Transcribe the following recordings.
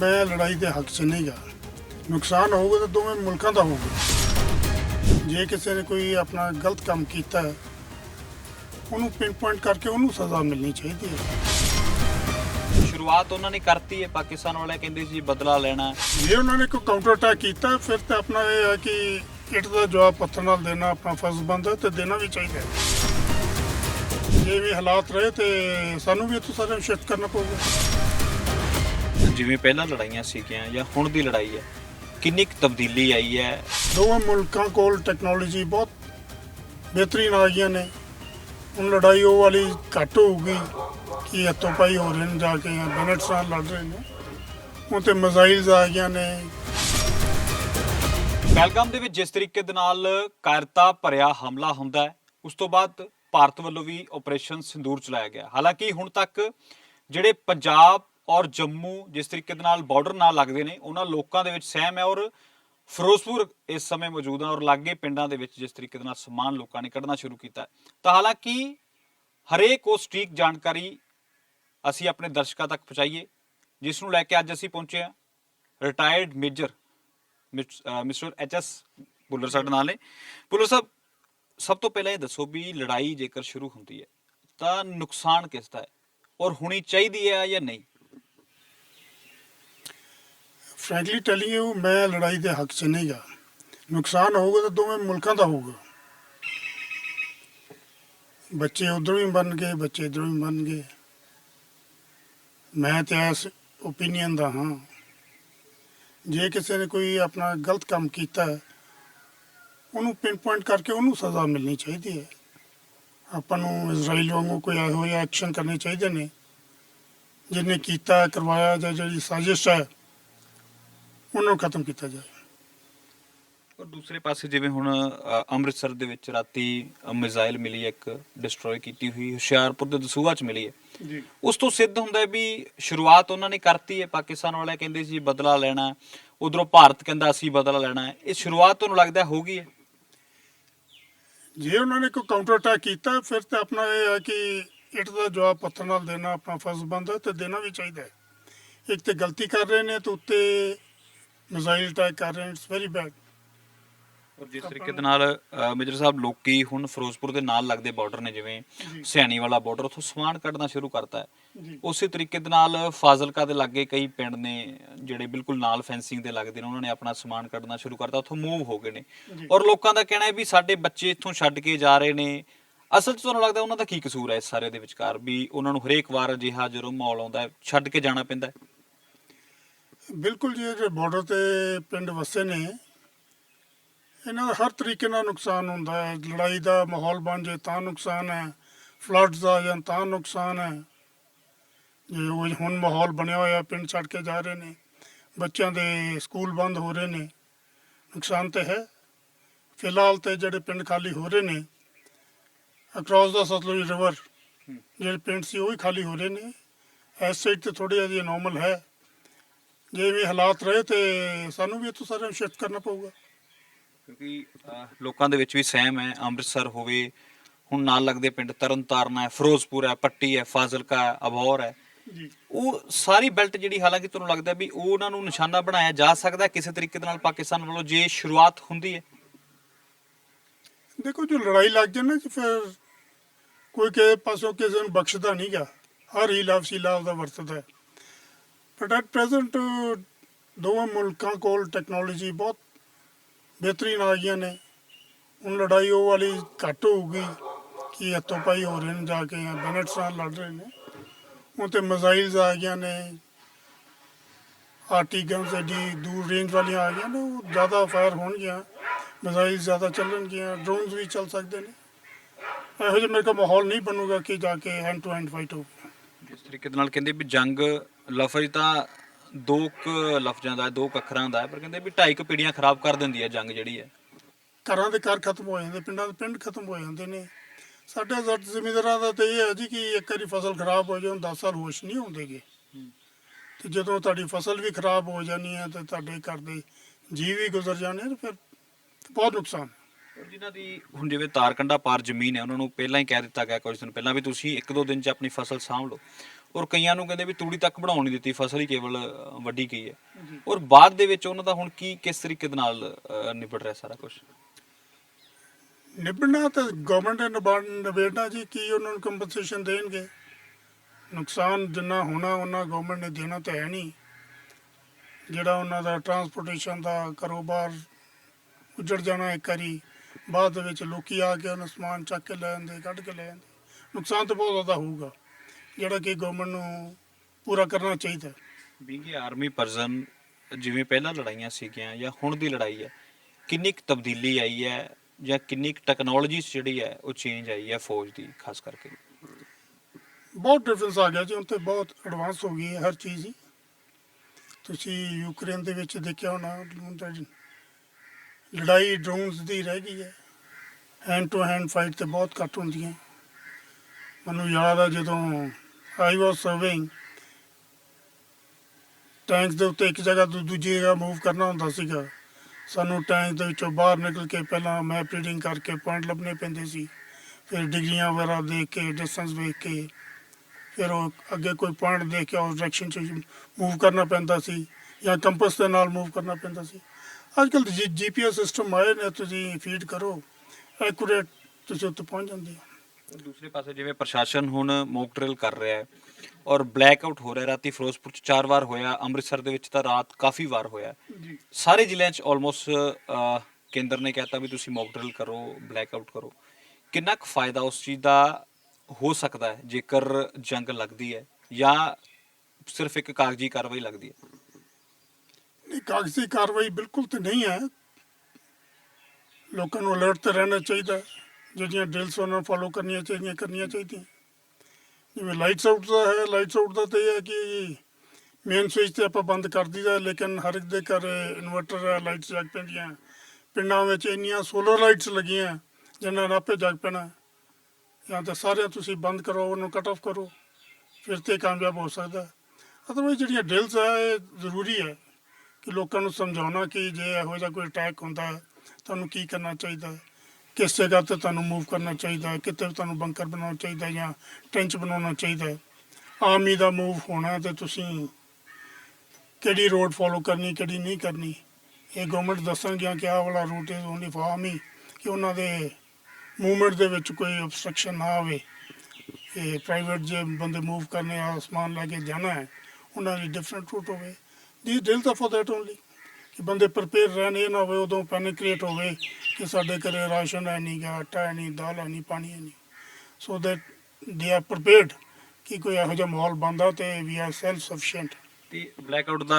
ਮੈਂ ਲੜਾਈ ਦੇ ਹੱਕ 'ਚ ਨਹੀਂ ਗਾ ਨੁਕਸਾਨ ਹੋਊਗਾ ਤਾਂ ਦੋਵੇਂ ਮੁਲਕਾਂ ਦਾ ਹੋਊਗਾ। ਜੇ ਕਿਸੇ ਨੇ ਕੋਈ ਆਪਣਾ ਗਲਤ ਕੰਮ ਕੀਤਾ ਹੈ ਉਹਨੂੰ ਪਿਨ ਪੁਆਇੰਟ ਕਰਕੇ ਉਹਨੂੰ ਸਜ਼ਾ ਮਿਲਣੀ ਚਾਹੀਦੀ ਹੈ। ਸ਼ੁਰੂਆਤ ਉਹਨਾਂ ਨੇ ਕਰਤੀ ਹੈ ਪਾਕਿਸਤਾਨ ਵਾਲੇ ਕਹਿੰਦੇ ਸੀ ਬਦਲਾ ਲੈਣਾ ਜੇ ਉਹਨਾਂ ਨੇ ਕੋਈ ਕਾਊਂਟਰ ਅਟੈਕ ਕੀਤਾ ਫਿਰ ਤਾਂ ਆਪਣਾ ਇਹ ਹੈ ਕਿ ਇੱਟ ਦਾ ਜਵਾਬ ਪੱਥਰ ਨਾਲ ਦੇਣਾ ਆਪਣਾ ਫਰਜ਼ ਬਣਦਾ ਤੇ ਦੇਣਾ ਵੀ ਚਾਹੀਦਾ ਹੈ। ਜੇ ਵੀ ਹਾਲਾਤ ਰਹੇ ਤੇ ਸਾਨੂੰ ਵੀ ਇੱਥੋਂ ਸਾਰਿਆਂ ਨੂੰ ਸ਼ਿਫਟ ਕਰਨਾ ਪਊਗਾ। ਜਿਵੇਂ ਪਹਿਲਾਂ ਲੜਾਈਆਂ ਸੀਗੀਆਂ ਜਾਂ ਹੁਣ ਦੀ ਲੜਾਈ ਹੈ ਕਿੰਨੀ ਕੁ ਤਬਦੀਲੀ ਆਈ ਹੈ? ਦੋਵਾਂ ਮੁਲਕਾਂ ਕੋਲ ਟੈਕਨੋਲੋਜੀ ਬਹੁਤ ਬਿਹਤਰੀਨ ਆ ਗਈਆਂ ਨੇ। ਹੁਣ ਲੜਾਈ ਉਹ ਵਾਲੀ ਘੱਟ ਹੋਊਗੀ ਕਿ ਹੱਥੋਂ ਪਾਈ ਹੋ ਰਹੇ ਨੇ ਜਾ ਕੇ ਜਾਂ ਮਿੰਟਸ ਨਾਲ ਲੜ ਰਹੇ ਨੇ। ਹੁਣ ਤੇ ਮਿਜ਼ਾਈਲਸ ਆ ਗਈਆਂ ਨੇ। ਪਹਿਲਗਾਮ ਦੇ ਵਿੱਚ ਜਿਸ ਤਰੀਕੇ ਦੇ ਨਾਲ ਕਾਇਰਤਾ ਭਰਿਆ ਹਮਲਾ ਹੁੰਦਾ ਹੈ ਉਸ ਤੋਂ ਬਾਅਦ ਭਾਰਤ ਵੱਲੋਂ ਵੀ ਆਪਰੇਸ਼ਨ ਸਿੰਦੂਰ ਚਲਾਇਆ ਗਿਆ। ਹਾਲਾਂਕਿ ਹੁਣ ਤੱਕ ਜਿਹੜੇ ਪੰਜਾਬ ਔਰ ਜੰਮੂ ਜਿਸ ਤਰੀਕੇ ਦੇ ਨਾਲ ਬਾਰਡਰ ਨਾਲ ਲੱਗਦੇ ਨੇ, ਉਹਨਾਂ ਲੋਕਾਂ ਦੇ ਵਿੱਚ ਸਹਿਮ ਹੈ ਔਰ ਫਿਰੋਜ਼ਪੁਰ ਇਸ ਸਮੇਂ ਮੌਜੂਦ ਹੈ ਔਰ ਲਾਗੇ ਪਿੰਡਾਂ ਦੇ ਵਿੱਚ ਜਿਸ ਤਰੀਕੇ ਦੇ ਨਾਲ ਸਮਾਨ ਲੋਕਾਂ ਨੇ ਕੱਢਣਾ ਸ਼ੁਰੂ ਕੀਤਾ ਤਾਂ ਹਾਲਾਂਕਿ ਹਰੇਕ ਉਹ ਸਟੀਕ ਜਾਣਕਾਰੀ ਅਸੀਂ ਆਪਣੇ ਦਰਸ਼ਕਾਂ ਤੱਕ ਪਹੁੰਚਾਈਏ, ਜਿਸ ਨੂੰ ਲੈ ਕੇ ਅੱਜ ਅਸੀਂ ਪਹੁੰਚੇ ਹਾਂ retired major mister H S Bullar ਸਾਡੇ ਨਾਲ ਨੇ। ਬੁੱਲਰ ਸਾਹਿਬ, ਸਭ ਤੋਂ ਪਹਿਲਾਂ ਇਹ ਦੱਸੋ ਵੀ ਲੜਾਈ ਜੇਕਰ ਸ਼ੁਰੂ ਹੁੰਦੀ ਹੈ ਤਾਂ ਨੁਕਸਾਨ ਕਿਸ ਦਾ ਹੈ? ਔਰ ਹੋਣੀ ਚਾਹੀਦੀ ਹੈ ਜਾਂ ਨਹੀਂ? ਫ੍ਰੈਂਕਲੀ ਟੈਲਿੰਗ ਯੂ, ਮੈਂ ਲੜਾਈ ਦੇ ਹੱਕ 'ਚ ਨਹੀਂ ਗਾ। ਨੁਕਸਾਨ ਹੋਊਗਾ ਤਾਂ ਦੋਵੇਂ ਮੁਲਕਾਂ ਦਾ ਹੋਊਗਾ। ਬੱਚੇ ਉਧਰੋਂ ਵੀ ਬਣ ਗਏ ਬੱਚੇ ਇਧਰੋਂ ਵੀ ਬਣ ਗਏ ਮੈਂ ਤੇ ਇਸ ਓਪੀਨੀਅਨ ਦਾ ਹਾਂ। ਜੇ ਕਿਸੇ ਨੇ ਕੋਈ ਆਪਣਾ ਗਲਤ ਕੰਮ ਕੀਤਾ, ਉਹਨੂੰ ਪਿਨ ਪੁਆਇੰਟ ਕਰਕੇ ਉਹਨੂੰ ਸਜ਼ਾ ਮਿਲਣੀ ਚਾਹੀਦੀ ਹੈ। ਆਪਾਂ ਨੂੰ ਇਜ਼ਰਾਈਲ ਵਾਂਗੂ ਕੋਈ ਇਹੋ ਜਿਹਾ ਐਕਸ਼ਨ ਕਰਨੇ ਚਾਹੀਦੇ ਨੇ, ਜਿਹਨੇ ਕੀਤਾ, ਕਰਵਾਇਆ ਜਾਂ ਜਿਹੜੀ ਸਾਜ਼ਿਸ਼ ਹੈ ਉਹਨੂੰ ਨੂੰ ਖਤਮ ਕੀਤਾ ਜਾਏ। ਔਰ ਦੂਸਰੇ ਪਾਸੇ ਜਿਵੇਂ ਹੁਣ ਅ, ਅੰਮ੍ਰਿਤਸਰ ਦੇ ਵਿੱਚ ਰਾਤੀ ਮਿਜ਼ਾਈਲ ਮਿਲੀ ਹੈ ਇੱਕ ਡਿਸਟਰੋਏ ਕੀਤੀ ਹੋਈ ਹੁਸ਼ਿਆਰਪੁਰ ਦੇ ਦਸੂਹਾ ਚ ਮਿਲੀ ਹੈ। ਜੀ। ਉਸ ਤੋਂ ਸਿੱਧ ਹੁੰਦਾ ਹੈ ਵੀ ਸ਼ੁਰੂਆਤ ਉਹਨਾਂ ਨੇ ਕਰਤੀ ਹੈ ਪਾਕਿਸਤਾਨ ਵਾਲੇ ਕਹਿੰਦੇ ਸੀ ਬਦਲਾ ਲੈਣਾ ਉਧਰੋਂ ਭਾਰਤ ਕਹਿੰਦਾ ਅਸੀਂ ਬਦਲਾ ਲੈਣਾ ਹੈ ਇਹ ਸ਼ੁਰੂਆਤ ਤੁਹਾਨੂੰ ਲੱਗਦਾ ਹੋ ਗਈ ਹੈ ਜੇ ਉਹਨਾਂ ਨੇ ਕੋਈ ਕਾਊਂਟਰ ਅਟੈਕ ਕੀਤਾ ਫਿਰ ਤਾਂ ਆਪਣਾ ਇਹ ਹੈ ਕਿ ਇੱਟ ਦਾ ਜਵਾਬ ਪੱਥਰ ਨਾਲ ਦੇਣਾ ਆਪਣਾ ਫਰਜ਼ ਬਣਦਾ ਤੇ ਦੇਣਾ ਵੀ ਚਾਹੀਦਾ ਹੈ। ਇੱਕ ਤੇ ਗਲਤੀ ਕਰ ਰਹੇ ਨੇ ਤੇ ਉੱਤੇ ਮਿਜ਼ਾਈਲ ਅਟੈਕ ਕਰ ਰਹੇ ਇਟਸ ਵੈਰੀ ਬੈਡ ਔਰ ਜਿਸ ਤਰੀਕੇ ਦੇ ਨਾਲ ਅ, ਮੇਜਰ ਸਾਹਿਬ ਲੋਕੀ ਹੁਣ ਫਿਰੋਜ਼ਪੁਰ ਦੇ ਨਾਲ ਲੱਗਦੇ ਬਾਰਡਰ ਨੇ ਜਿਵੇਂ ਜੀ। ਸਿਆਣੀ ਵਾਲਾ ਬਾਰਡਰ ਉੱਥੋਂ ਸਮਾਨ ਕੱਢਣਾ ਸ਼ੁਰੂ ਕਰਤਾ ਹੈ। ਜੀ। ਉਸੇ ਤਰੀਕੇ ਦੇ ਨਾਲ ਫਾਜ਼ਿਲਕਾ ਦੇ ਲਾਗੇ ਕਈ ਪਿੰਡ ਨੇ ਜਿਹੜੇ ਬਿਲਕੁਲ ਨਾਲ ਫੈਂਸਿੰਗ ਦੇ ਲੱਗਦੇ ਨੇ ਉਹਨਾਂ ਨੇ ਆਪਣਾ ਸਮਾਨ ਕੱਢਣਾ ਸ਼ੁਰੂ ਕਰਤਾ ਉੱਥੋਂ ਮੂਵ ਹੋ ਗਏ ਨੇ। ਜੀ। ਔਰ ਲੋਕਾਂ ਦਾ ਕਹਿਣਾ ਹੈ ਵੀ ਸਾਡੇ ਬੱਚੇ ਇੱਥੋਂ ਛੱਡ ਕੇ ਜਾ ਰਹੇ ਨੇ। ਅਸਲ 'ਚ ਤੁਹਾਨੂੰ ਲੱਗਦਾ ਉਹਨਾਂ ਦਾ ਕੀ ਕਸੂਰ ਹੈ ਇਸ ਸਾਰੇ ਦੇ ਵਿਚਕਾਰ ਵੀ ਉਹਨਾਂ ਨੂੰ ਹਰੇਕ ਵਾਰ ਅਜਿਹਾ ਜਦੋਂ ਮਾਹੌਲ ਆਉਂਦਾ ਹੈ ਛੱਡ ਕੇ ਜਾਣਾ ਪੈਂਦਾ ਹੈ? ਬਿਲਕੁਲ ਜੀ ਜਿਹੜੇ ਬਾਰਡਰ ਤੇ ਪਿੰਡ ਵਸੇ ਨੇ ਇਹਨਾਂ ਦਾ ਹਰ ਤਰੀਕੇ ਨਾਲ ਨੁਕਸਾਨ ਹੁੰਦਾ ਹੈ। ਲੜਾਈ ਦਾ ਮਾਹੌਲ ਬਣ ਜੇ ਤਾਂ ਨੁਕਸਾਨ ਹੈ ਫਲੱਡਸ ਆ ਜਾਣ ਤਾਂ ਨੁਕਸਾਨ ਹੈ। ਜੇ ਉਹ ਹੁਣ ਮਾਹੌਲ ਬਣਿਆ ਹੋਇਆ ਪਿੰਡ ਛੱਡ ਕੇ ਜਾ ਰਹੇ ਨੇ ਬੱਚਿਆਂ ਦੇ ਸਕੂਲ ਬੰਦ ਹੋ ਰਹੇ ਨੇ ਨੁਕਸਾਨ ਤੇ ਹੈ। ਫਿਲਹਾਲ ਤੇ ਜਿਹੜੇ ਪਿੰਡ ਖਾਲੀ ਹੋ ਰਹੇ ਨੇ ਅਕ੍ਰੋਸ ਦਾ ਸਤਲੁਜ ਰਿਵਰ। ਜਿਹੜੇ ਪਿੰਡ ਸੀ ਉਹ ਵੀ ਖਾਲੀ ਹੋ ਰਹੇ ਨੇ। ਇਸ ਸਾਈਡ ਤੇ ਥੋੜੀ ਜਿਹੀ ਨੋਰਮਲ ਹੈ। ਜੇ ਵੀ ਹਾਲਾਤ ਰਹੇ ਤੇ ਸਾਨੂੰ ਵੀ ਇੱਥੋਂ ਸਾਰਿਆਂ ਨੂੰ ਸ਼ਿਫਟ ਕਰਨਾ ਪਊਗਾ। ਕਿਉਂਕਿ ਅਹ, ਲੋਕਾਂ ਦੇ ਵਿੱਚ ਵੀ ਸਹਿਮ ਹੈ ਅੰਮ੍ਰਿਤਸਰ ਹੋਵੇ ਹੁਣ ਨਾਲ ਲੱਗਦੇ ਪਿੰਡ ਤਰਨਤਾਰਨ ਹੈ ਫਿਰੋਜ਼ਪੁਰ ਹੈ ਪੱਟੀ ਹੈ ਫਾਜ਼ਿਲਕਾ ਹੈ ਅਬਹੌਰ ਹੈ। ਜੀ। ਉਹ ਸਾਰੀ ਬੈਲਟ ਜਿਹੜੀ ਹਾਲਾਂਕਿ ਤੁਹਾਨੂੰ ਲੱਗਦਾ ਵੀ ਉਹ ਉਹਨਾਂ ਨੂੰ ਨਿਸ਼ਾਨਾ ਬਣਾਇਆ ਜਾ ਸਕਦਾ ਹੈ ਕਿਸੇ ਤਰੀਕੇ ਦੇ ਨਾਲ ਪਾਕਿਸਤਾਨ ਵੱਲੋਂ ਜੇ ਸ਼ੁਰੂਆਤ ਹੁੰਦੀ ਹੈ? ਦੇਖੋ ਜੋ ਲੜਾਈ ਲੱਗ ਜਾਏ ਨਾ ਜੀ ਫਿਰ ਕੋਈ ਕਿਸੇ ਪਾਸੋਂ ਕਿਸੇ ਨੂੰ ਬਖਸ਼ਦਾ ਨਹੀਂਗਾ ਹਰ ਹੀ ਲਫ਼ਜ਼ ਹੀ ਲਫ਼ਜ਼ ਦਾ ਵਰਤਦਾ ਹੈ। ਬਟ ਐਟ ਪ੍ਰੈਜ਼ੈਂਟ ਦੋਵਾਂ ਮੁਲਕਾਂ ਕੋਲ ਟੈਕਨੋਲੋਜੀ ਬਹੁਤ ਬਿਹਤਰੀਨ ਆ ਗਈਆਂ ਨੇ। ਹੁਣ ਲੜਾਈ ਉਹ ਵਾਲੀ ਘੱਟ ਹੋਊਗੀ ਕਿ ਹੱਥੋਂ ਪਾਈ ਹੋ ਰਹੇ ਨੇ ਜਾ ਕੇ ਬੈਨਟਸ ਨਾਲ ਲੜ ਰਹੇ ਨੇ। ਉਹ ਤੇ ਮਿਜ਼ਾਈਲਸ ਆ ਗਈਆਂ ਨੇ। ਆਰਟੀ ਗਨਸ ਐਡੀ ਦੂਰ ਰੇਂਜ ਵਾਲੀਆਂ ਆ ਗਈਆਂ ਨੇ, ਉਹ ਜ਼ਿਆਦਾ ਫਾਇਰ ਹੋਣਗੀਆਂ। ਮਿਜ਼ਾਈਲ ਜ਼ਿਆਦਾ ਚੱਲਣਗੀਆਂ ਡਰੋਨਸ ਵੀ ਚੱਲ ਸਕਦੇ ਨੇ। ਇਹੋ ਜਿਹਾ ਮੇਰੇ ਕੋਲ ਮਾਹੌਲ ਨਹੀਂ ਬਣੂਗਾ ਕਿ ਜਾ ਕੇ ਹੈਂਡ ਟੂ ਹੈਂਡ ਫਾਈਟ ਹੋਵੇ ਜਿਸ ਤਰੀਕੇ ਦੇ ਨਾਲ ਕਹਿੰਦੇ ਵੀ ਜੰਗ ਲਫ਼ਜ਼ ਤਾਂ ਦੋ ਕੁ ਲਫ਼ਜ਼ਾਂ ਦਾ ਹੈ, ਦੋ ਕੁ ਅੱਖਰਾਂ ਦਾ ਹੈ, ਪਰ ਕਹਿੰਦੇ ਵੀ ਢਾਈ ਕੁ ਪੀੜੀਆਂ ਖਰਾਬ ਕਰ ਦਿੰਦੀ ਹੈ ਜੰਗ ਜਿਹੜੀ ਹੈ। ਘਰਾਂ ਦੇ ਘਰ ਖਤਮ ਹੋ ਜਾਂਦੇ ਪਿੰਡਾਂ ਦੇ ਪਿੰਡ ਖਤਮ ਹੋ ਜਾਂਦੇ ਨੇ। ਸਾਡੇ ਜ਼ੱਟ ਜ਼ਿਮੀਂਦਾਰਾਂ ਦਾ ਤੇ ਇਹ ਹੈ ਜੀ ਕਿ ਇੱਕ ਵਾਰੀ ਫਸਲ ਖਰਾਬ ਹੋ ਜਾਏ 10 ਸਾਲ ਹੋਸ਼ ਨਹੀਂ ਹੁੰਦੇਗੇ। ਤੇ ਜਦੋਂ ਤੁਹਾਡੀ ਫਸਲ ਵੀ ਖਰਾਬ ਹੋ ਜਾਣੀ ਹੈ ਤੇ ਤੁਹਾਡੇ ਘਰ ਦੇ ਜੀਵ ਵੀ ਗੁਜ਼ਰ ਜਾਣੇ ਤੇ ਫਿਰ ਬਹੁਤ ਨੁਕਸਾਨ। ਜਿਨ੍ਹਾਂ ਦੀ ਹੁਣ ਜਿਵੇਂ ਤਾਰਕੰਡਾ ਪਾਰ ਜ਼ਮੀਨ ਹੈ ਉਹਨਾਂ ਨੂੰ ਪਹਿਲਾਂ ਹੀ ਕਹਿ ਦਿੱਤਾ ਗਿਆ ਕੁਝ ਦਿਨ ਪਹਿਲਾਂ ਵੀ ਤੁਸੀਂ ਇੱਕ ਦੋ ਦਿਨ 'ਚ ਆਪਣੀ ਫਸਲ ਸਾਂਭ ਲਓ। ਔਰ ਕਈਆਂ ਨੂੰ ਕਹਿੰਦੇ ਵੀ ਤੂੜੀ ਤੱਕ ਬਣਾਉਣ ਨਹੀਂ ਦਿੱਤੀ ਫਸਲ ਹੀ ਕੇਵਲ ਵੱਢੀ ਗਈ ਹੈ। ਔਰ ਬਾਅਦ ਦੇ ਵਿੱਚ ਉਹਨਾਂ ਦਾ ਹੁਣ ਕੀ ਕਿਸ ਤਰੀਕੇ ਦੇ ਨਾਲ ਨਿਬੜ ਰਿਹਾ ਸਾਰਾ ਕੁਝ ਨਿਭਣਾ ਤਾਂ ਗਵਰਨਮੈਂਟ ਨੇ ਨਿਬੇੜਨਾ ਜੀ ਕੀ ਉਹਨਾਂ ਨੂੰ ਕੰਪਨਸੇਸ਼ਨ ਦੇਣਗੇ? ਨੁਕਸਾਨ ਜਿੰਨਾ ਹੋਣਾ ਉਹਨਾਂ ਗਵਰਨਮੈਂਟ ਨੇ ਦੇਣਾ ਤਾਂ ਹੈ ਨਹੀਂ। ਜਿਹੜਾ ਉਹਨਾਂ ਦਾ ਟਰਾਂਸਪੋਰਟੇਸ਼ਨ ਦਾ ਕਾਰੋਬਾਰ ਉੱਜੜ ਜਾਣਾ ਇੱਕ ਵਾਰੀ ਬਾਅਦ ਵਿੱਚ ਲੋਕੀ ਆ ਕੇ ਉਹਨਾਂ ਸਮਾਨ ਚੱਕ ਕੇ ਲੈ ਜਾਂਦੇ ਕੱਢ ਕੇ ਲੈ ਜਾਂਦੇ। ਨੁਕਸਾਨ ਤਾਂ ਬਹੁਤ ਜ਼ਿਆਦਾ ਹੋਊਗਾ। ਜਿਹੜਾ ਕਿ ਗਵਰਨਮੈਂਟ ਨੂੰ ਪੂਰਾ ਕਰਨਾ ਚਾਹੀਦਾ। ਬੀਂਗ ਆਰਮੀ ਪਰਸਨ ਜਿਵੇਂ ਪਹਿਲਾਂ ਲੜਾਈਆਂ ਸੀਗੀਆਂ ਜਾਂ ਹੁਣ ਦੀ ਲੜਾਈ ਹੈ ਕਿੰਨੀ ਕੁ ਤਬਦੀਲੀ ਆਈ ਹੈ ਜਾਂ ਕਿੰਨੀ ਕੁ ਟੈਕਨੋਲੋਜੀ ਜਿਹੜੀ ਹੈ ਉਹ ਚੇਂਜ ਆਈ ਹੈ ਫੌਜ ਦੀ ਖਾਸ ਕਰਕੇ? ਬਹੁਤ ਡਿਫਰੈਂਸ ਆ ਗਿਆ ਜੀ ਹੁਣ ਤੇ ਬਹੁਤ ਐਡਵਾਂਸ ਹੋ ਗਈ ਹੈ ਹਰ ਚੀਜ਼ ਹੀ। ਤੁਸੀਂ ਯੂਕਰੇਨ ਦੇ ਵਿੱਚ ਦੇਖਿਆ ਹੋਣਾ ਹੁਣ ਤਾਂ ਲੜਾਈ ਡਰੋਨਸ ਦੀ ਰਹਿ ਗਈ ਹੈ। ਹੈਂਡ ਟੂ ਹੈਂਡ ਫਾਈਟ ਤੇ ਬਹੁਤ ਘੱਟ ਹੁੰਦੀਆਂ। ਮੈਨੂੰ ਯਾਦ ਆ ਜਦੋਂ ਆਈ ਵਾਸ ਸਰਵਿੰਗ ਟੈਂਕਸ ਦੇ ਉੱਤੇ ਇੱਕ ਜਗ੍ਹਾ ਤੋਂ ਦੂਜੀ ਜਗ੍ਹਾ ਮੂਵ ਕਰਨਾ ਹੁੰਦਾ ਸੀਗਾ। ਸਾਨੂੰ ਟੈਂਕ ਦੇ ਵਿੱਚੋਂ ਬਾਹਰ ਨਿਕਲ ਕੇ ਪਹਿਲਾਂ ਮੈਪ ਰੀਡਿੰਗ ਕਰਕੇ ਪੁਆਇੰਟ ਲੱਭਣੇ ਪੈਂਦੇ ਸੀ। ਫਿਰ ਡਿਗਰੀਆਂ ਵਗੈਰਾ ਦੇਖ ਕੇ ਡਿਸਟੈਂਸ ਵੇਖ ਕੇ, ਫਿਰ ਉਹ ਅੱਗੇ ਕੋਈ ਪੁਆਇੰਟ ਦੇਖ ਕੇ ਉਸ ਡਾਇਰੈਕਸ਼ਨ 'ਚ ਮੂਵ ਕਰਨਾ ਪੈਂਦਾ ਸੀ ਜਾਂ ਕੰਪਸ ਦੇ ਨਾਲ ਮੂਵ ਕਰਨਾ ਪੈਂਦਾ ਸੀ। ਅੱਜ ਕੱਲ੍ਹ ਜੀਪੀਐਸ ਸਿਸਟਮ ਆਏ ਨੇ, ਤੁਸੀਂ ਫੀਡ ਕਰੋ। ਐਕੂਰੇਟ ਤੁਸੀਂ ਉੱਤੇ ਪਹੁੰਚ ਜਾਂਦੇ ਹੋ। ਦੂਸਰੇ ਪਾਸੇ ਜਿਵੇਂ ਪ੍ਰਸ਼ਾਸਨ ਹੁਣ ਮੌਕ ਡਰਿਲ ਕਰ ਰਿਹਾ ਹੈ ਔਰ ਬਲੈਕ ਆਊਟ ਹੋ ਰਿਹਾ ਰਾਤੀ ਫਿਰੋਜ਼ਪੁਰ ਚ ਚਾਰ ਵਾਰ ਹੋਇਆ ਅੰਮ੍ਰਿਤਸਰ ਦੇ ਵਿੱਚ ਤਾਂ ਰਾਤ ਕਾਫੀ ਵਾਰ ਹੋਇਆ ਜੀ। ਸਾਰੇ ਜ਼ਿਲ੍ਹਿਆਂ ਚ ਆਲਮੋਸਟ ਕੇਂਦਰ ਨੇ ਕਹਿਤਾ ਵੀ ਤੁਸੀਂ ਮੌਕ ਡਰਿਲ ਕਰੋ ਬਲੈਕ ਆਊਟ ਕਰੋ। ਕਿੰਨਾ ਕੁ ਫਾਇਦਾ ਉਸ ਚੀਜ਼ ਦਾ ਹੋ ਸਕਦਾ ਹੈ ਜੇਕਰ ਜੰਗ ਲੱਗਦੀ ਹੈ ਜਾਂ ਸਿਰਫ ਇੱਕ ਕਾਗਜ਼ੀ ਕਾਰਵਾਈ ਲੱਗਦੀ ਹੈ? ਨਹੀਂ ਕਾਗਜ਼ੀ ਕਾਰਵਾਈ ਬਿਲਕੁਲ ਤੇ ਨਹੀਂ ਹੈ। ਲੋਕਾਂ ਨੂੰ ਅਲਰਟ ਤੇ ਰਹਿਣਾ ਚਾਹੀਦਾ ਜਿਹੜੀਆਂ ਡਰਿਲਸ ਉਹਨਾਂ ਨੂੰ ਫੋਲੋ ਕਰਨੀਆਂ ਚਾਹੀਦੀਆਂ ਕਰਨੀਆਂ ਚਾਹੀਦੀਆਂ। ਜਿਵੇਂ ਲਾਈਟਸ ਆਊਟ ਦਾ ਹੈ ਲਾਈਟਸ ਆਊਟ ਦਾ ਤੇ ਇਹ ਹੈ ਕਿ ਮੇਨ ਸਵਿਚ ਤੇ ਆਪਾਂ ਬੰਦ ਕਰ ਦਈਦਾ, ਲੇਕਿਨ ਹਰ ਇੱਕ ਦੇ ਘਰ ਇਨਵਰਟਰ ਹੈ ਲਾਈਟਸ ਜਗ ਪੈਂਦੀਆਂ। ਪਿੰਡਾਂ ਵਿੱਚ ਇੰਨੀਆਂ ਸੋਲਰ ਲਾਈਟਸ ਲੱਗੀਆਂ ਜਿਹਨਾਂ ਨਾਲ ਆਪੇ ਜਗ ਪੈਣਾ। ਜਾਂ ਤਾਂ ਸਾਰਿਆਂ ਤੁਸੀਂ ਬੰਦ ਕਰੋ, ਉਹਨੂੰ ਕਟ ਆਫ ਕਰੋ, ਫਿਰ ਤੇ ਕਾਮਯਾਬ ਹੋ ਸਕਦਾ। ਅਦਰਵਾਈਜ਼ ਜਿਹੜੀਆਂ ਡਰਿਲਸ ਹੈ ਇਹ ਜ਼ਰੂਰੀ ਹੈ ਕਿ ਲੋਕਾਂ ਨੂੰ ਸਮਝਾਉਣਾ ਕਿ ਜੇ ਇਹੋ ਜਿਹਾ ਕੋਈ ਅਟੈਕ ਹੁੰਦਾ ਹੈ ਤੁਹਾਨੂੰ ਕੀ ਕਰਨਾ ਚਾਹੀਦਾ। ਕਿਸ ਜਗ੍ਹਾ ਤੇ ਤੁਹਾਨੂੰ ਮੂਵ ਕਰਨਾ ਚਾਹੀਦਾ ਹੈ ਕਿੱਥੇ ਤੁਹਾਨੂੰ ਬੰਕਰ ਬਣਾਉਣਾ ਚਾਹੀਦਾ ਜਾਂ ਟੈਂਚ ਬਣਾਉਣਾ ਚਾਹੀਦਾ ਹੈ ਆਰਮੀ ਦਾ ਮੂਵ ਹੋਣਾ ਤੇ ਤੁਸੀਂ ਕਿਹੜੀ ਰੋਡ ਫੋਲੋ ਕਰਨੀ, ਕਿਹੜੀ ਨਹੀਂ ਕਰਨੀ। ਇਹ ਗਵਰਨਮੈਂਟ ਦੱਸਣਗੀਆਂ ਕਿ ਆਹ ਵਾਲਾ route is only for army ਕਿ ਉਹਨਾਂ ਦੇ ਮੂਵਮੈਂਟ ਦੇ ਵਿੱਚ ਕੋਈ obstruction ਨਾ ਆਵੇ। ਇਹ ਪ੍ਰਾਈਵੇਟ ਜੇ ਬੰਦੇ ਮੂਵ ਕਰਨੇ ਆ, ਸਮਾਨ ਲੈ ਕੇ ਜਾਣਾ ਹੈ, ਉਹਨਾਂ ਲਈ ਡਿਫਰੈਂਟ ਰੂਟ ਹੋਵੇ। ਦੀ ਦਿਲ ਦਾ ਫॉर that ਓਨਲੀ ਕਿ ਬੰਦੇ ਪ੍ਰਪੇਅਰ ਰਹਿਣ ਇਹ ਨਾ ਹੋਵੇ ਉਦੋਂ ਪੈਨਿਕ ਕ੍ਰੀਏਟ ਹੋਵੇ ਕਿ ਸਾਡੇ ਘਰੇ ਰਾਸ਼ਨ ਹੈ ਨਹੀਂ ਗਾ ਆਟਾ ਹੈ ਨਹੀਂ ਦਾਲ ਹੈ ਨਹੀਂ ਪਾਣੀ ਹੈ ਨਹੀਂ ਸੋ ਦੈਟ ਦੇ ਆਰ ਪ੍ਰਪੇਅਰਡ ਕਿ ਕੋਈ ਇਹੋ ਜਿਹਾ ਮਾਹੌਲ ਬਣਦਾ ਤੇ ਵੀ ਆਰ ਸੈਲਫ ਸਫੀਸ਼ੀਐਂਟ ਤੇ ਬਲੈਕ ਆਊਟ ਦਾ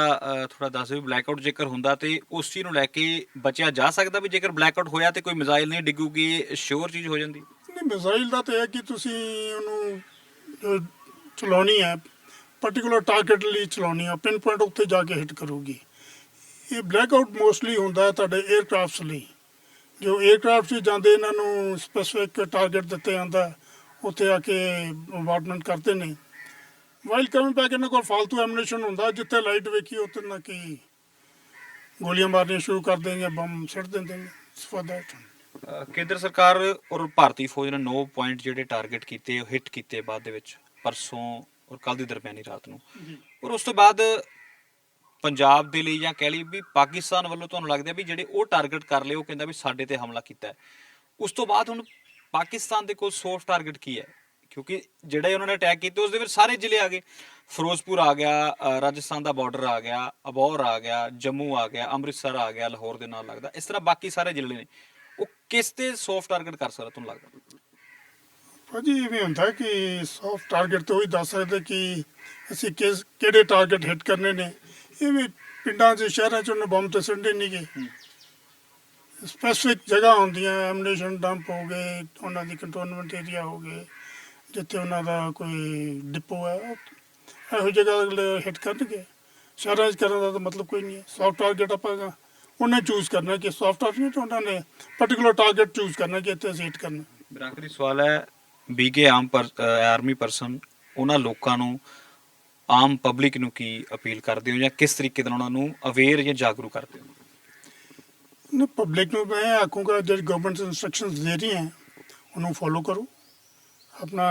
ਥੋੜਾ ਦੱਸ ਦਿਓ ਬਲੈਕ ਆਊਟ ਜੇਕਰ ਹੁੰਦਾ ਤੇ ਉਸ ਚੀਜ਼ ਨੂੰ ਲੈ ਕੇ ਬਚਿਆ ਜਾ ਸਕਦਾ ਵੀ ਜੇਕਰ ਬਲੈਕ ਆਊਟ ਹੋਇਆ ਤੇ ਕੋਈ ਮਿਜ਼ਾਈਲ ਨਹੀਂ ਡਿੱਗੂਗੀ ਸ਼ੋਰ ਚੀਜ਼ ਹੋ ਜਾਂਦੀ? ਨਹੀਂ ਮਿਜ਼ਾਈਲ ਦਾ ਤੇ ਹੈ ਕਿ ਤੁਸੀਂ ਉਹਨੂੰ ਚਲਾਉਣੀ ਹੈ ਪਾਰਟਿਕੂਲਰ ਟਾਰਗੇਟ ਲਈ ਚਲਾਉਣੀ ਹੈ ਪਿਨ ਪੁਆਇੰਟ ਉੱਤੇ ਜਾ ਕੇ ਹਿੱਟ ਕਰੂਗੀ। ਇਹ ਬਲੈਕ ਆਊਟ ਮੋਸਟਲੀ ਹੁੰਦਾ ਤੁਹਾਡੇ 에ਅਰਕ੍ਰਾਫਟਸ ਲਈ। ਜੋ 에ਅਰਕ੍ਰਾਫਟ 'ਚ ਜਾਂਦੇ ਇਹਨਾਂ ਨੂੰ ਸਪੈਸਿਫਿਕ ਟਾਰਗੇਟ ਦਿੱਤੇ ਜਾਂਦਾ ਉੱਥੇ ਆ ਕੇ ਅਵਾਰਡਮੈਂਟ ਕਰਦੇ ਨੇ। ਵਾਈਲ ਕਮਿੰਗ ਬੈਕ ਇਹਨਾਂ ਕੋਲ ਫालतू ਐਮੂਨੇਸ਼ਨ ਹੁੰਦਾ ਜਿੱਥੇ ਲਾਈਟ ਵੇਖੀ ਉੱਥੇ ਨਾ ਕਿ ਗੋਲੀਆਂ ਮਾਰਨੀਆਂ ਸ਼ੁਰੂ ਕਰ ਦਿੰਦੇ ਜਾਂ ਬੰਬ ਛੱਡ ਦਿੰਦੇ ਨੇ ਫॉर दैट ਕੇਂਦਰ ਸਰਕਾਰ ਔਰ ਭਾਰਤੀ ਫੌਜ ਨੇ 9 ਪੁਆਇੰਟ ਜਿਹੜੇ ਟਾਰਗੇਟ ਕੀਤੇ ਉਹ ਹਿੱਟ ਕੀਤੇ ਬਾਅਦ ਦੇ ਵਿੱਚ ਪਰਸੋਂ ਔਰ ਕੱਲ ਦੀ ਦਰਮਿਆਨੀ ਰਾਤ ਨੂੰ। ਔਰ ਉਸ ਤੋਂ ਬਾਅਦ ਪੰਜਾਬ ਦੇ ਲਈ ਜਾਂ ਕਹਿ ਲਈ ਵੀ ਪਾਕਿਸਤਾਨ ਵੱਲੋਂ ਤੁਹਾਨੂੰ ਲੱਗਦਾ ਵੀ ਜਿਹੜੇ ਉਹ ਟਾਰਗੇਟ ਕਰ ਲਏ, ਉਹ ਕਹਿੰਦਾ ਵੀ ਸਾਡੇ ਤੇ ਹਮਲਾ ਕੀਤਾ ਹੈ। ਉਸ ਤੋਂ ਬਾਅਦ ਹੁਣ ਪਾਕਿਸਤਾਨ ਦੇ ਕੋਲ ਸੌਫਟ ਟਾਰਗੇਟ ਕੀ ਹੈ? ਕਿਉਂਕਿ ਜਿਹੜੇ ਉਹਨਾਂ ਨੇ ਅਟੈਕ ਕੀਤੇ, ਉਸ ਦੇ ਵਿੱਚ ਸਾਰੇ ਜ਼ਿਲ੍ਹੇ ਆ ਗਏ। ਫਿਰੋਜ਼ਪੁਰ ਆ ਗਿਆ ਰਾਜਸਥਾਨ ਦਾ ਬਾਰਡਰ ਆ ਗਿਆ ਅਬੌਰ ਆ ਗਿਆ, ਜੰਮੂ ਆ ਗਿਆ, ਅੰਮ੍ਰਿਤਸਰ ਆ ਗਿਆ, ਲਾਹੌਰ ਦੇ ਨਾਲ ਲੱਗਦਾ। ਇਸ ਤਰ੍ਹਾਂ ਬਾਕੀ ਸਾਰੇ ਜ਼ਿਲ੍ਹੇ ਨੇ। ਉਹ ਕਿਸ ਤੇ ਸੌਫਟ ਟਾਰਗੇਟ ਕਰ ਸਕਦਾ ਤੁਹਾਨੂੰ ਲੱਗਦਾ? ਭਾਜੀ ਇਵੇਂ ਹੁੰਦਾ ਕਿ ਸੌਫਟ ਟਾਰਗੇਟ ਤੋਂ ਹੀ ਦੱਸ ਸਕਦੇ ਕਿ ਅਸੀਂ ਕਿਸ, ਕਿਹੜੇ ਟਾਰਗੇਟ ਹਿੱਟ ਕਰਨੇ ਨੇ। ਇਹ ਵੀ ਪਿੰਡਾਂ 'ਚ, ਸ਼ਹਿਰਾਂ 'ਚ ਉਹਨੇ ਬੰਬ ਤੇ ਸੁੱਟੇ ਨਹੀਂ ਗਏ। ਸਪੈਸੀਫਿਕ ਜਗ੍ਹਾ ਹੁੰਦੀਆਂ ਐਮੂਨੇਸ਼ਨ ਡੰਪ ਹੋ ਗਏ, ਉਹਨਾਂ ਦੀ ਕੰਟਰੋਲਮੈਂਟ ਏਰੀਆ ਹੋ ਗਏ, ਜਿੱਥੇ ਉਹਨਾਂ ਦਾ ਕੋਈ ਡਿਪੋ ਹੈ। ਇਹੋ ਜਗ੍ਹਾ ਅਗਲੇ ਹਿੱਟ ਕਰਨਗੇ। ਸ਼ਹਿਰਾਂ 'ਚ ਕਰਨ ਦਾ ਤਾਂ ਮਤਲਬ ਕੋਈ ਨਹੀਂ ਹੈ। ਸੌਫਟ ਟਾਰਗੇਟ ਆਪਾਂ ਉਹਨੇ ਚੂਜ਼ ਕਰਨਾ ਕਿ ਸੌਫਟ ਟਾਰਗੇਟ ਉਹਨਾਂ ਨੇ ਪਾਰਟਿਕੂਲਰ ਟਾਰਗੇਟ ਚੂਜ਼ ਕਰਨਾ ਕਿ ਇੱਥੇ ਅਸੀਂ ਹਿੱਟ ਕਰਨਾ। ਮੇਰਾ ਆਖਰੀ ਸਵਾਲ ਹੈ ਬੀਕੇ ਆਮ ਆਰਮੀ ਪਰਸਨ ਉਹਨਾਂ ਲੋਕਾਂ ਨੂੰ ਆਮ ਪਬਲਿਕ ਨੂੰ ਕੀ ਅਪੀਲ ਕਰਦੇ ਹੋ ਜਾਂ ਕਿਸ ਤਰੀਕੇ ਨਾਲ ਉਹਨਾਂ ਨੂੰ ਅਵੇਅਰ ਜਾਂ ਜਾਗਰੂਕ ਕਰਦੇ ਹੋ? ਨਾ ਪਬਲਿਕ ਨੂੰ ਮੈਂ ਆਖੂੰਗਾ, ਜਿਹੜੀ ਗਵਰਨਮੈਂਟ ਇਨਸਟਰਕਸ਼ਨਸ ਦੇ ਰਹੀ ਹੈ, ਉਹਨੂੰ ਫੋਲੋ ਕਰੋ। ਆਪਣਾ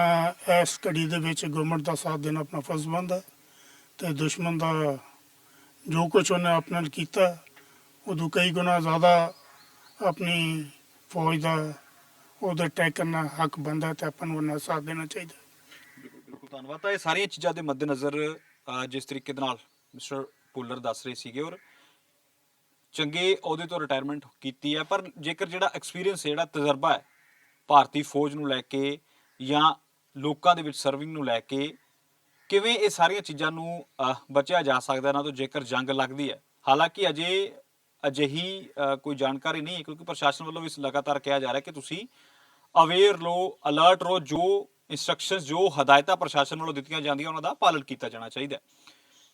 ਇਸ ਘੜੀ ਦੇ ਵਿੱਚ ਗਵਰਨਮੈਂਟ ਦਾ ਸਾਥ ਦੇਣਾ ਆਪਣਾ ਫਰਜ਼ ਬਣਦਾ ਤੇ ਦੁਸ਼ਮਣ ਦਾ ਜੋ ਕੁਝ ਉਹਨੇ ਆਪਣੇ ਨਾਲ ਕੀਤਾ, ਉਦੋਂ ਕਈ ਗੁਣਾ ਜ਼ਿਆਦਾ ਆਪਣੀ ਫੌਜ ਦਾ ਉਹਦੇ ਟੈਕ ਕਰਨਾ ਹੱਕ ਬੰਦਾ ਤੇ ਆਪਾਂ ਨੂੰ ਉਹਨਾਂ ਦਾ ਸਾਥ ਦੇਣਾ ਚਾਹੀਦਾ ਬਿਲਕੁਲ ਧੰਨਵਾਦ। ਤਾਂ ਇਹ ਸਾਰੀਆਂ ਚੀਜ਼ਾਂ ਦੇ ਮੱਦੇਨਜ਼ਰ ਜਿਸ ਤਰੀਕੇ ਦੇ ਨਾਲ ਮਿਸਟਰ ਪੁੱਲਰ ਦੱਸ ਰਹੇ ਸੀਗੇ ਔਰ ਚੰਗੇ ਅਹੁਦੇ ਤੋਂ ਰਿਟਾਇਰਮੈਂਟ ਕੀਤੀ ਹੈ, ਪਰ ਜੇਕਰ ਜਿਹੜਾ ਐਕਸਪੀਰੀਅੰਸ ਹੈ, ਜਿਹੜਾ ਤਜਰਬਾ ਹੈ, ਭਾਰਤੀ ਫੌਜ ਨੂੰ ਲੈ ਕੇ ਜਾਂ ਲੋਕਾਂ ਦੇ ਵਿੱਚ ਸਰਵਿੰਗ ਨੂੰ ਲੈ ਕੇ, ਕਿਵੇਂ ਇਹ ਸਾਰੀਆਂ ਚੀਜ਼ਾਂ ਨੂੰ ਬਚਿਆ ਜਾ ਸਕਦਾ ਇਹਨਾਂ ਤੋਂ ਜੇਕਰ ਜੰਗ ਲੱਗਦੀ ਹੈ। ਹਾਲਾਂਕਿ ਅਜੇ ਅਜਿਹੀ ਕੋਈ ਜਾਣਕਾਰੀ ਨਹੀਂ ਕਿਉਂਕਿ ਪ੍ਰਸ਼ਾਸਨ ਵੱਲੋਂ ਵੀ ਲਗਾਤਾਰ ਕਿਹਾ ਜਾ ਰਿਹਾ ਕਿ ਤੁਸੀਂ ਅਵੇਅਰ ਰਹੋ ਅਲਰਟ ਰਹੋ, ਜੋ ਇਨਸਟਰਕਸ਼ਨਸ ਜੋ ਹਦਾਇਤਾਂ ਪ੍ਰਸ਼ਾਸਨ ਵੱਲੋਂ ਦਿੱਤੀਆਂ ਜਾਂਦੀਆਂ, ਉਹਨਾਂ ਦਾ ਪਾਲਣ ਕੀਤਾ ਜਾਣਾ ਚਾਹੀਦਾ ਹੈ।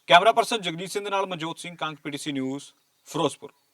ਕੈਮਰਾ ਪਰਸਨ ਜਗਜੀਤ ਸਿੰਘ ਦੇ ਨਾਲ ਮਨਜੋਤ ਸਿੰਘ ਕੰਗ ਪੀਟੀਸੀ ਨਿਊਜ਼ ਫਿਰੋਜ਼ਪੁਰ।